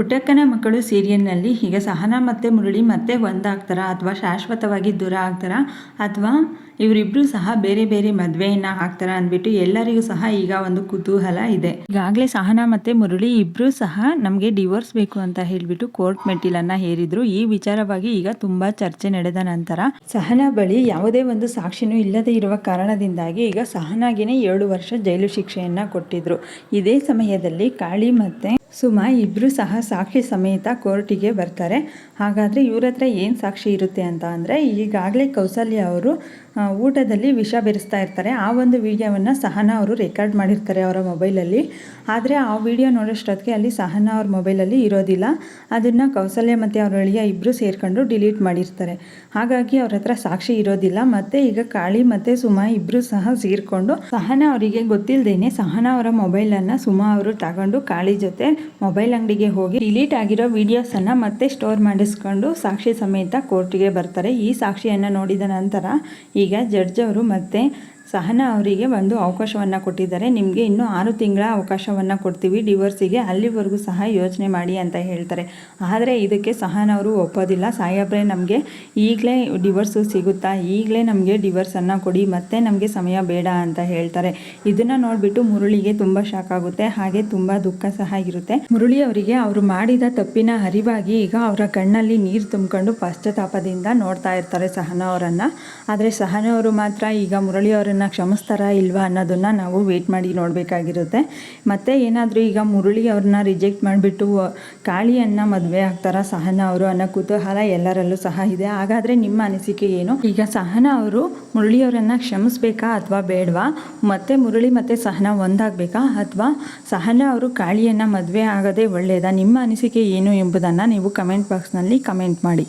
ಪುಟ್ಟಕ್ಕನ ಮಕ್ಕಳು ಸೀರಿಯಲ್ನಲ್ಲಿ ಹೀಗೆ ಸಹನ ಮತ್ತು ಮುರಳಿ ಮತ್ತೆ ಒಂದಾಗ್ತಾರಾ ಅಥವಾ ಶಾಶ್ವತವಾಗಿ ದೂರ ಆಗ್ತಾರಾ ಅಥವಾ ಇವರಿಬ್ಬರು ಸಹ ಬೇರೆ ಬೇರೆ ಮದುವೆಯನ್ನು ಹಾಕ್ತಾರ ಅಂದ್ಬಿಟ್ಟು ಎಲ್ಲರಿಗೂ ಸಹ ಈಗ ಒಂದು ಕುತೂಹಲ ಇದೆ. ಈಗಾಗಲೇ ಸಹನಾ ಮತ್ತೆ ಮುರಳಿ ಇಬ್ಬರು ಸಹ ನಮಗೆ ಡಿವೋರ್ಸ್ ಬೇಕು ಅಂತ ಹೇಳ್ಬಿಟ್ಟು ಕೋರ್ಟ್ ಮೆಟ್ಟಿಲನ್ನ ಹೇರಿದ್ರು. ಈ ವಿಚಾರವಾಗಿ ಈಗ ತುಂಬಾ ಚರ್ಚೆ ನಡೆದ ನಂತರ ಸಹನಾ ಬಳಿ ಯಾವುದೇ ಒಂದು ಸಾಕ್ಷಿನೂ ಇಲ್ಲದೆ ಇರುವ ಕಾರಣದಿಂದಾಗಿ ಈಗ ಸಹನಾಗಿನೇ ಏಳು ವರ್ಷ ಜೈಲು ಶಿಕ್ಷೆಯನ್ನ ಕೊಟ್ಟಿದ್ರು. ಇದೇ ಸಮಯದಲ್ಲಿ ಕಾಳಿ ಮತ್ತೆ ಸುಮಾ ಇಬ್ಬರು ಸಹ ಸಾಕ್ಷಿ ಸಮೇತ ಕೋರ್ಟಿಗೆ ಬರ್ತಾರೆ. ಹಾಗಾದರೆ ಇವ್ರ ಹತ್ರ ಏನು ಸಾಕ್ಷಿ ಇರುತ್ತೆ ಅಂತ ಅಂದರೆ ಈಗಾಗಲೇ ಕೌಸಲ್ಯ ಅವರು ಊಟದಲ್ಲಿ ವಿಷ ಬೆರೆಸ್ತಾ ಇರ್ತಾರೆ. ಆ ಒಂದು ವಿಡಿಯೋವನ್ನು ಸಹನಾ ಅವರು ರೆಕಾರ್ಡ್ ಮಾಡಿರ್ತಾರೆ ಅವರ ಮೊಬೈಲಲ್ಲಿ. ಆದರೆ ಆ ವಿಡಿಯೋ ನೋಡೋಷ್ಟೊತ್ತಿಗೆ ಅಲ್ಲಿ ಸಹನಾ ಅವ್ರ ಮೊಬೈಲಲ್ಲಿ ಇರೋದಿಲ್ಲ. ಅದನ್ನು ಕೌಸಲ್ಯ ಮತ್ತು ಅವ್ರ ಅಳಿಯ ಇಬ್ಬರು ಸೇರ್ಕೊಂಡು ಡಿಲೀಟ್ ಮಾಡಿರ್ತಾರೆ. ಹಾಗಾಗಿ ಅವ್ರ ಹತ್ರ ಸಾಕ್ಷಿ ಇರೋದಿಲ್ಲ. ಮತ್ತು ಈಗ ಕಾಳಿ ಮತ್ತು ಸುಮಾ ಇಬ್ಬರು ಸಹ ಸೇರಿಕೊಂಡು ಸಹನಾ ಅವರಿಗೆ ಗೊತ್ತಿಲ್ಲದೇನೆ ಸಹನಾ ಅವರ ಮೊಬೈಲನ್ನು ಸುಮಾ ಅವರು ತಗೊಂಡು ಕಾಳಿ ಜೊತೆ ಮೊಬೈಲ್ ಅಂಗಡಿಗೆ ಹೋಗಿ ಡಿಲೀಟ್ ಆಗಿರೋ ವಿಡಿಯೋಸನ್ನು ಮತ್ತೆ ಸ್ಟೋರ್ ಮಾಡಿಸ್ಕೊಂಡು ಸಾಕ್ಷಿ ಸಮೇತ ಕೋರ್ಟಿಗೆ ಬರ್ತಾರೆ. ಈ ಸಾಕ್ಷಿಯನ್ನು ನೋಡಿದ ನಂತರ ಈಗ ಜಡ್ಜ್ ಅವರು ಮತ್ತೆ ಸಹನಾ ಅವರಿಗೆ ಒಂದು ಅವಕಾಶವನ್ನು ಕೊಟ್ಟಿದ್ದಾರೆ. ನಿಮಗೆ ಇನ್ನೂ ಆರು ತಿಂಗಳ ಅವಕಾಶವನ್ನು ಕೊಡ್ತೀವಿ. ಡಿವೋರ್ಸಿಗೆ ಅಲ್ಲಿವರೆಗೂ ಸಹ ಯೋಚನೆ ಮಾಡಿ ಅಂತ ಹೇಳ್ತಾರೆ. ಆದರೆ ಇದಕ್ಕೆ ಸಹನ ಅವರು ಒಪ್ಪೋದಿಲ್ಲ. ಸಾಹೇಬ್ರೆ, ನಮಗೆ ಈಗಲೇ ಡಿವೋರ್ಸು ಸಿಗುತ್ತಾ? ಈಗಲೇ ನಮಗೆ ಡಿವೋರ್ಸನ್ನು ಕೊಡಿ. ಮತ್ತೆ ನಮಗೆ ಸಮಯ ಬೇಡ ಅಂತ ಹೇಳ್ತಾರೆ. ಇದನ್ನು ನೋಡಿಬಿಟ್ಟು ಮುರುಳಿಗೆ ತುಂಬ ಶಾಕ್ ಆಗುತ್ತೆ. ಹಾಗೆ ತುಂಬ ದುಃಖ ಸಹ ಇರುತ್ತೆ. ಮುರುಳಿ ಅವರಿಗೆ ಅವರು ಮಾಡಿದ ತಪ್ಪಿನ ಅರಿವಾಗಿ ಈಗ ಅವರ ಕಣ್ಣಲ್ಲಿ ನೀರು ತುಂಬಿಕೊಂಡು ಪಶ್ಚಾತ್ತಾಪದಿಂದ ನೋಡ್ತಾ ಇರ್ತಾರೆ ಸಹನ ಅವರನ್ನು. ಆದರೆ ಸಹನ ಅವರು ಮಾತ್ರ ಈಗ ಮುರಳಿ ಅವರನ್ನು ಕ್ಷಮಿಸ್ತಾರಾ ಇಲ್ವಾ ಅನ್ನೋದನ್ನು ನಾವು ವೇಟ್ ಮಾಡಿ ನೋಡಬೇಕಾಗಿರುತ್ತೆ. ಮತ್ತು ಏನಾದರೂ ಈಗ ಮುರುಳಿ ಅವ್ರನ್ನ ರಿಜೆಕ್ಟ್ ಮಾಡಿಬಿಟ್ಟು ಕಾಳಿಯನ್ನು ಮದುವೆ ಆಗ್ತಾರಾ ಸಹನಾ ಅವರು ಅನ್ನೋ ಕುತೂಹಲ ಎಲ್ಲರಲ್ಲೂ ಸಹ ಇದೆ. ಹಾಗಾದರೆ ನಿಮ್ಮ ಅನಿಸಿಕೆ ಏನು? ಈಗ ಸಹನಾ ಅವರು ಮುರುಳಿ ಅವರನ್ನು ಕ್ಷಮಿಸ್ಬೇಕಾ ಅಥವಾ ಬೇಡವಾ? ಮತ್ತೆ ಮುರಳಿ ಮತ್ತು ಸಹನಾ ಒಂದಾಗಬೇಕಾ ಅಥವಾ ಸಹನಾ ಅವರು ಕಾಳಿಯನ್ನು ಮದುವೆ ಆಗೋದೇ ಒಳ್ಳೆಯದಾ ನಿಮ್ಮ ಅನಿಸಿಕೆ ಏನು ಎಂಬುದನ್ನು ನೀವು ಕಮೆಂಟ್ ಬಾಕ್ಸ್ನಲ್ಲಿ ಕಮೆಂಟ್ ಮಾಡಿ.